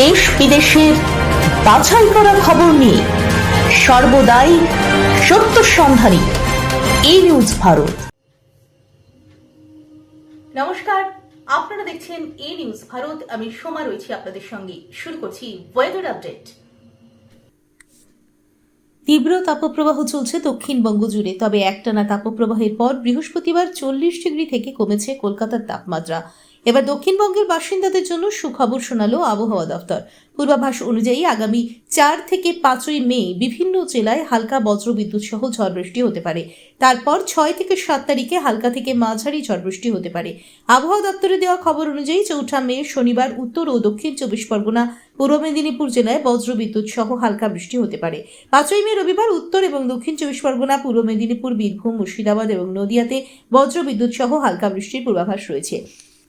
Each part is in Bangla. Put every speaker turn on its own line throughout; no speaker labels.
দেশ বিদেশের বাছাই করা খবর নিয়ে সর্বদাই সত্য সন্ধানী এই নিউজ ভারত
নমস্কার আপনারা দেখছেন এই নিউজ ভারত আমি সোমা রয়েছি আপনাদের সঙ্গে শুরু করছি ওয়েদার আপডেট তীব্র তাপপ্রবাহ চলছে দক্ষিণবঙ্গ জুড়ে তবে একটানা তাপপ্রবাহের পর বৃহস্পতিবার চল্লিশ ডিগ্রি থেকে কমেছে কলকাতার তাপমাত্রা এবার দক্ষিণবঙ্গের বাসিন্দাদের জন্য সুখবর শোনালো আবহাওয়া দপ্তর পূর্বাভাস অনুযায়ী আগামী চার থেকে পাঁচই মে বিভিন্ন জেলায় হালকা বজ্রবিদ্যুৎ সহ ঝড় বৃষ্টি হতে পারে তারপর ছয় থেকে সাত তারিখে হালকা থেকে মাঝারি ঝড় বৃষ্টি হতে পারে আবহাওয়া দপ্তরে দেওয়া খবর অনুযায়ী চৌঠা মে শনিবার উত্তর ও দক্ষিণ চব্বিশ পরগনা পূর্ব মেদিনীপুর জেলায় বজ্রবিদ্যুৎ সহ হালকা বৃষ্টি হতে পারে পাঁচই মে রবিবার উত্তর এবং দক্ষিণ চব্বিশ পরগনা পূর্ব মেদিনীপুর বীরভূম মুর্শিদাবাদ এবং নদিয়াতে বজ্রবিদ্যুৎ সহ হালকা বৃষ্টির পূর্বাভাস রয়েছে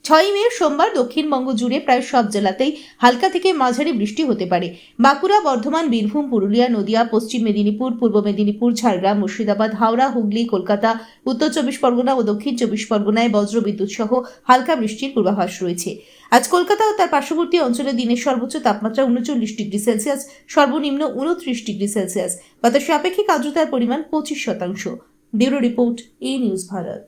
ছয়ই মে সোমবার দক্ষিণবঙ্গ জুড়ে প্রায় সব জেলাতেই হালকা থেকে মাঝারি বৃষ্টি হতে পারে বাঁকুড়া বর্ধমান বীরভূম পুরুলিয়া নদিয়া পশ্চিম মেদিনীপুর পূর্ব মেদিনীপুর ঝাড়গ্রাম মুর্শিদাবাদ হাওড়া হুগলি কলকাতা উত্তর চব্বিশ পরগনা ও দক্ষিণ চব্বিশ পরগনায় বজ্রবিদ্যুৎ সহ হালকা বৃষ্টির পূর্বাভাস রয়েছে আজ কলকাতা ও তার পার্শ্ববর্তী অঞ্চলে দিনের সর্বোচ্চ তাপমাত্রা উনচল্লিশ ডিগ্রি সেলসিয়াস সর্বনিম্ন উনত্রিশ ডিগ্রি সেলসিয়াস বাতাসে আপেক্ষিক আর্দ্রতার পরিমাণ পঁচিশ শতাংশ ব্যুরো রিপোর্ট এ নিউজ ভারত